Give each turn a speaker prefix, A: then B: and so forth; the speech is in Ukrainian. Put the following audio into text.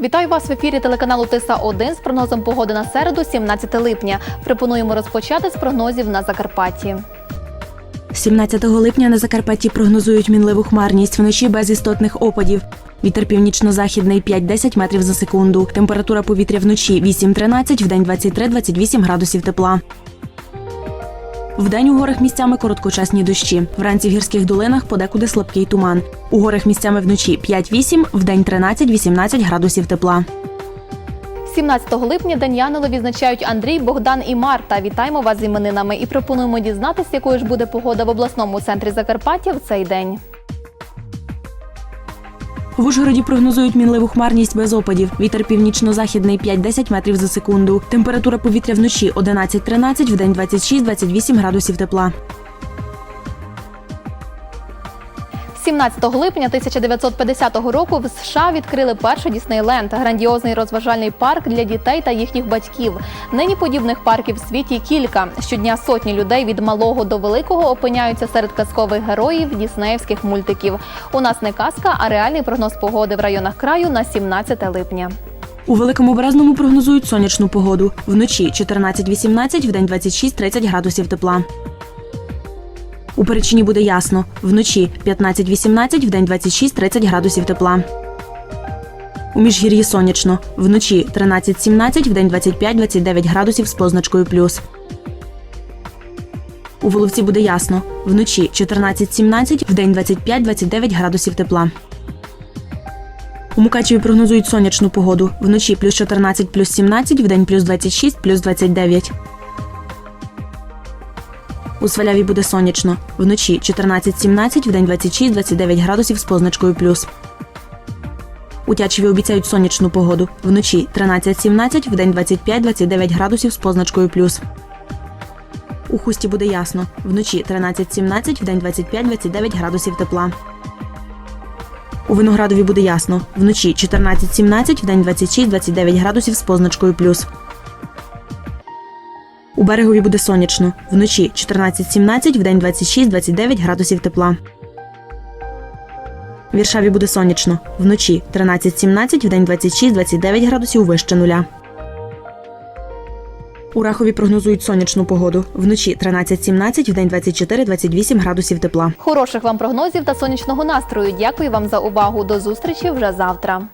A: Вітаю вас в ефірі телеканалу Тиса 1 з прогнозом погоди на середу, 17 липня. Пропонуємо розпочати з прогнозів на Закарпатті.
B: 17 липня на Закарпатті прогнозують мінливу хмарність вночі без істотних опадів. Вітер північно-західний 5-10 метрів за секунду. Температура повітря вночі 8-13, вдень 23-28 градусів тепла. Вдень у горах місцями короткочасні дощі. Вранці в гірських долинах подекуди слабкий туман. У горах місцями вночі 5-8, вдень 13-18 градусів тепла.
A: 17 липня День відзначають Андрій, Богдан і Марта. Вітаємо вас з іменинами і пропонуємо дізнатися, якою ж буде погода в обласному центрі Закарпаття в цей день.
B: В Ужгороді прогнозують мінливу хмарність без опадів. Вітер північно-західний 5-10 метрів за секунду. Температура повітря вночі 11-13, вдень 26-28 градусів тепла.
A: 17 липня 1950 року в США відкрили перший Діснейленд – грандіозний розважальний парк для дітей та їхніх батьків. Нині подібних парків в світі кілька. Щодня сотні людей від малого до великого опиняються серед казкових героїв діснеївських мультиків. У нас не казка, а реальний прогноз погоди в районах краю на 17 липня.
B: У великому Березному прогнозують сонячну погоду. Вночі 14-18, вдень 26-30 градусів тепла. У Перечині буде ясно. Вночі 15-18, вдень 26-30 градусів тепла. У Міжгір'ї сонячно. Вночі 13-17, вдень 25-29 градусів з позначкою плюс. У Воловці буде ясно. Вночі 14-17, вдень 25-29 градусів тепла. У Мукачеві прогнозують сонячну погоду. Вночі плюс 14, плюс 17, вдень плюс 26, плюс 29. У Сваляві буде сонячно. Вночі 14-17, вдень 26-29 градусів з позначкою плюс. У Тячеві обіцяють сонячну погоду. Вночі 13-17, вдень 25-29 градусів з позначкою плюс. У Хусті буде ясно. Вночі 13-17, вдень 25-29 градусів тепла. У Виноградові буде ясно. Вночі 14-17, вдень 26-29 градусів з позначкою плюс. У берегові буде сонячно. Вночі 14-17, вдень 26-29 градусів тепла. В Віршаві буде сонячно. Вночі 13-17, вдень 26-29 градусів вище нуля. У Рахові прогнозують сонячну погоду. Вночі 13-17, вдень 24-28 градусів тепла.
A: Хороших вам прогнозів та сонячного настрою. Дякую вам за увагу. До зустрічі вже завтра.